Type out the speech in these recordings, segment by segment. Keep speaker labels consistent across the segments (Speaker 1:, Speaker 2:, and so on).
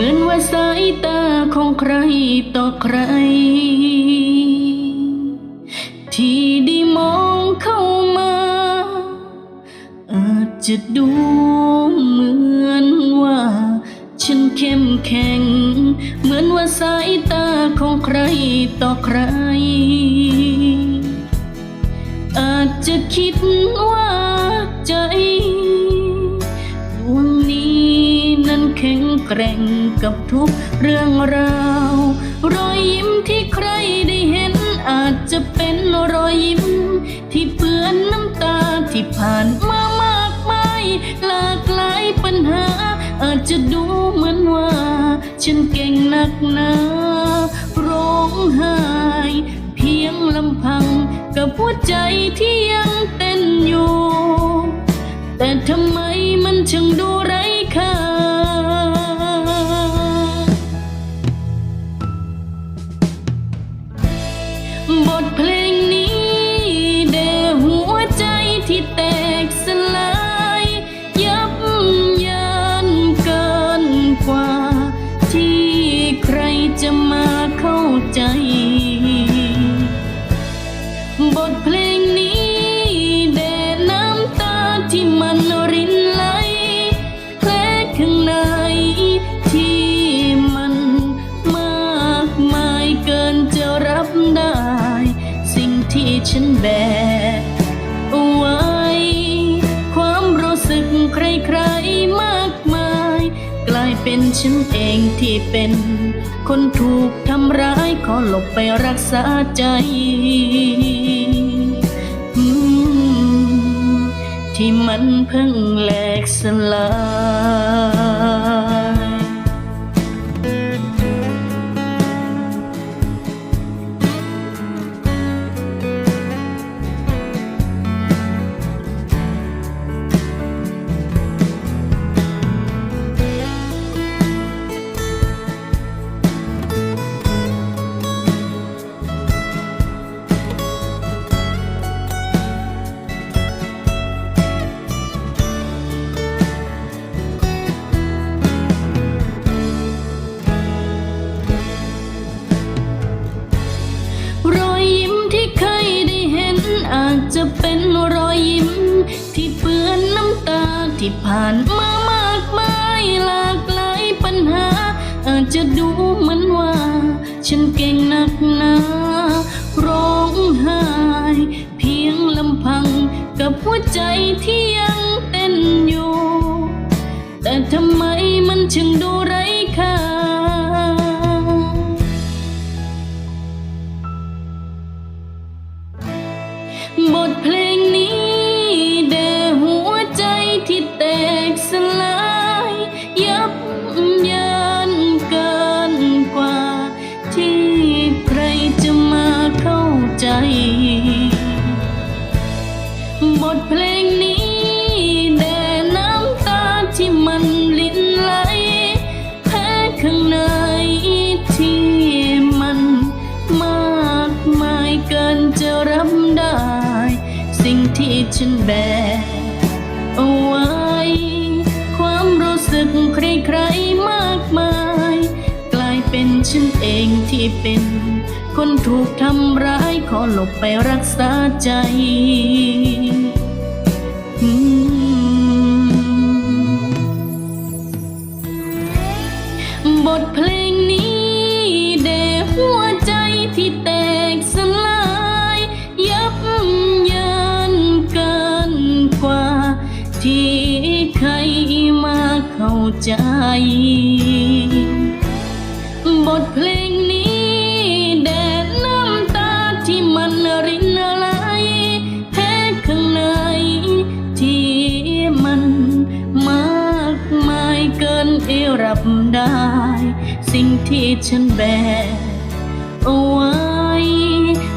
Speaker 1: มือนว่าสายตาของใครต่อใคร ที่ได้มองเข้ามา อาจจะดูเหมือนว่า ฉันเข้มแข็ง เหมือนว่าสายตาของใครต่อใคร อาจจะคิดว่าใจ แข็งแกร่งกับทุกเรื่องราว รอยยิ้มที่ใครได้เห็นอาจจะเป็นรอยยิ้ม ที่เปื้อนน้ำตาที่ผ่านมามากมายหลากหลายปัญหา อาจจะดูเหมือนว่า ฉันเก่งหนักหนาร้องไห้เพียงลำพังกับหัวใจที่ยังเต้นอยู่ แต่ทำไมมันช่างดูไร้ บทเพลงนี้แด่น้ำตาที่มันรินไหลแผลข้างในที่มันมากมายเกินจะรับได้ สิ่งที่ฉันแบก เป็นฉันเองที่เป็น คนถูกทำร้ายขอหลบไปรักษาใจ ที่มันเพิ่งแหลกสลาย อาจจะเป็นรอยยิ้ม ที่เปื้อนน้ำตาที่ผ่านมามากมายหลากหลายปัญหา อาจจะดูเหมือนว่า ฉันเก่งหนักหนาร้องไห้เพียงลำพังกับหัวใจที่ยังเต้นอยู่ แต่ทำไมมันช่างดูร ฉันแบกเอาไว้ ความรู้สึกใครๆมากมาย กลายเป็นฉันเองที่เป็น คนถูกทำร้ายขอหลบไปรักษาใจ ใจ บทเพลงนี้แด่น้ำตาที่มันรินไหลแพ้ข้างในที่มันมากมายเกินที่รับได้ สิ่งที่ฉันแบกเอาไว้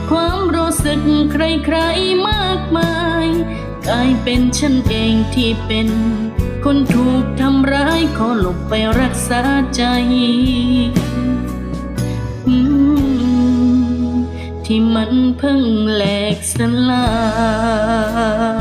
Speaker 1: ความรู้สึกใครๆมากมาย กลายเป็นฉันเองที่เป็น คนถูกทำร้ายขอหลบไปรักษาใจที่มันเพิ่งแหลกสลาย